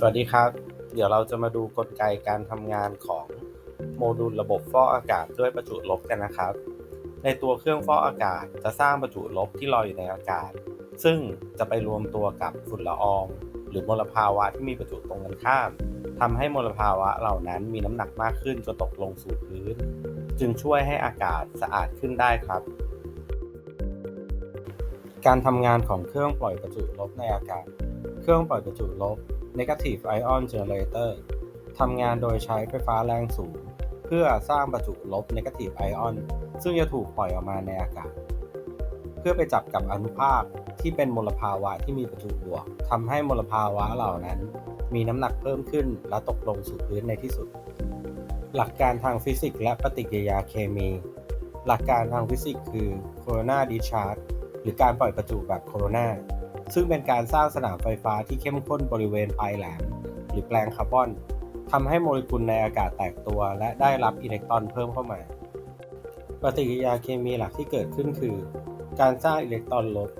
สวัสดีครับ เดี๋ยวเราจะมาดูกลไกการทำงานของโมดูลระบบฟอกอากาศด้วยประจุลบกันนะครับ ในตัวเครื่องฟอกอากาศจะสร้างประจุลบที่ลอยอยู่ในอากาศ ซึ่งจะไปรวมตัวกับฝุ่นละออง หรือมลภาวะที่มีประจุตรงกันข้ามทำให้มลภาวะเหล่านั้นมีน้ำหนักมากขึ้นจนตกลงสู่พื้น จึงช่วยให้อากาศสะอาดขึ้นได้ครับ การทำงานของเครื่องปล่อยประจุลบในอากาศ เครื่องปล่อยประจุลบ Negative Ion Generator ทำงานโดยใช้ไฟฟ้าแรงสูง เพื่อสร้างประจุลบ Negative Ion ซึ่งจะถูกปล่อยออกมาในอากาศ เพื่อไปจับกับอนุภาคที่เป็นมลภาวะที่มีประจุบวกทำให้มลภาวะเหล่านั้น มีน้ำหนักเพิ่มขึ้นและตกลงสู่พื้นในที่สุด หลักการทางฟิสิกส์และปฏิกิริยาเคมี หลักการทางฟิสิกส์คือ Corona Discharge หรือการปล่อยประจุแบบโคโรนา ซึ่งเป็นการสร้างสนามไฟฟ้าที่เข้มข้นบริเวณปลายแหลม หรือแปลงคาร์บอนทำให้โมเลกุลในอากาศแตกตัว และได้รับอิเล็กตรอนเพิ่มเข้ามา ปฏิกิริยาเคมีหลักที่เกิดขึ้นคือ การสร้างอิเล็กตรอนลบ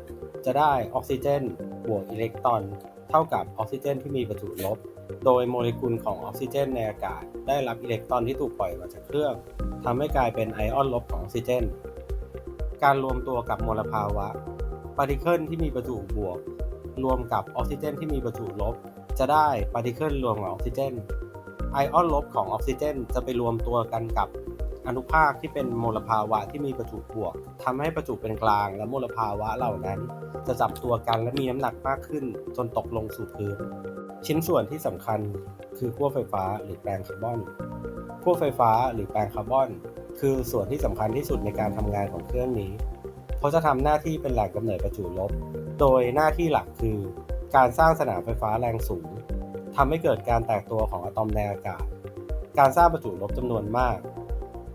จะได้ออกซิเจนบวกอิเล็กตรอนเท่ากับออกซิเจนที่มีประจุลบ โดยโมเลกุลของออกซิเจนในอากาศ ได้รับอิเล็กตรอนที่ถูกปล่อยมาจากเครื่องทำให้กลายเป็นไอออนลบของออกซิเจน การรวมตัวกับมลภาวะ ปาร์ติเคิลที่มีประจุบวก รวมกับออกซิเจนที่มีประจุลบ จะได้ปาร์ติเคิลรวมกับออกซิเจน ไอออนลบของออกซิเจน จะไปรวมตัวกันกับอนุภาคที่เป็นมลภาวะที่มีประจุบวกทำให้ประจุเป็นกลางและมลภาวะเหล่านั้น จะจับตัวกันและมีน้ำหนักมากขึ้น จนตกลงสู่พื้น ชิ้นส่วนที่สำคัญคือขั้วไฟฟ้าหรือแปลงคาร์บอนขั้วไฟฟ้าหรือแปลงคาร์บอน คือส่วนที่สำคัญที่สุดในการทำงานของเครื่องนี้ เขาจะทำหน้าที่เป็นแหล่งกำเนิดประจุลบ โดยหน้าที่หลักคือการสร้างสนามไฟฟ้าแรงสูงทำให้เกิดการแตกตัวของอะตอมในอากาศ การสร้างประจุลบจำนวนมาก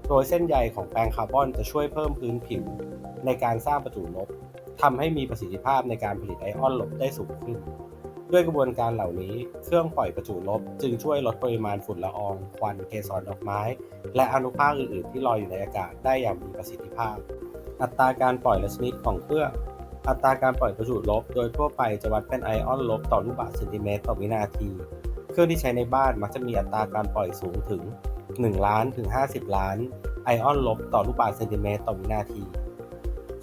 โดยเส้นใยของแปลงคาร์บอนจะช่วยเพิ่มพื้นผิว ในการสร้างประจุลบทำให้มีประสิทธิภาพในการผลิตไอออนลบได้สูงขึ้น ด้วยกระบวนการเหล่านี้ เครื่องปล่อยประจุลบจึงช่วยลดปริมาณฝุ่นละออง ควัน เกสรดอกไม้ และอนุภาคอื่น ๆ ที่ลอยอยู่ในอากาศได้อย่างมีประสิทธิภาพ อัตราการปล่อยและชนิดของเครื่อง อัตราการปล่อยประจุลบ โดยทั่วไปจะวัดเป็นไอออนลบต่อลูกบาศก์เซนติเมตรต่อวินาที เครื่องที่ใช้ในบ้านมักจะมีอัตราการปล่อยสูงถึง 1 ล้านถึง 50 ล้าน ไอออนลบต่อลูกบาศก์เซนติเมตรต่อวินาที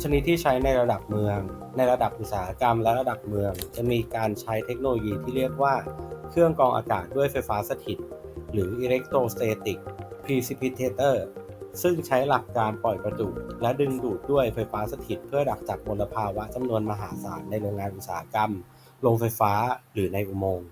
ชนิดที่ใช้ในระดับเมือง ในระดับอุตสาหกรรมและระดับเมือง จะมีการใช้เทคโนโลยีที่เรียกว่า เครื่องกรองอากาศด้วยไฟฟ้าสถิต หรือ electrostatic precipitator ซึ่งใช้หลักการปล่อยประจุและดึงดูดด้วยไฟฟ้าสถิตเพื่อดักจับมลภาวะจำนวนมหาศาลในโรงงานอุตสาหกรรม โรงไฟฟ้าหรือในอุโมงค์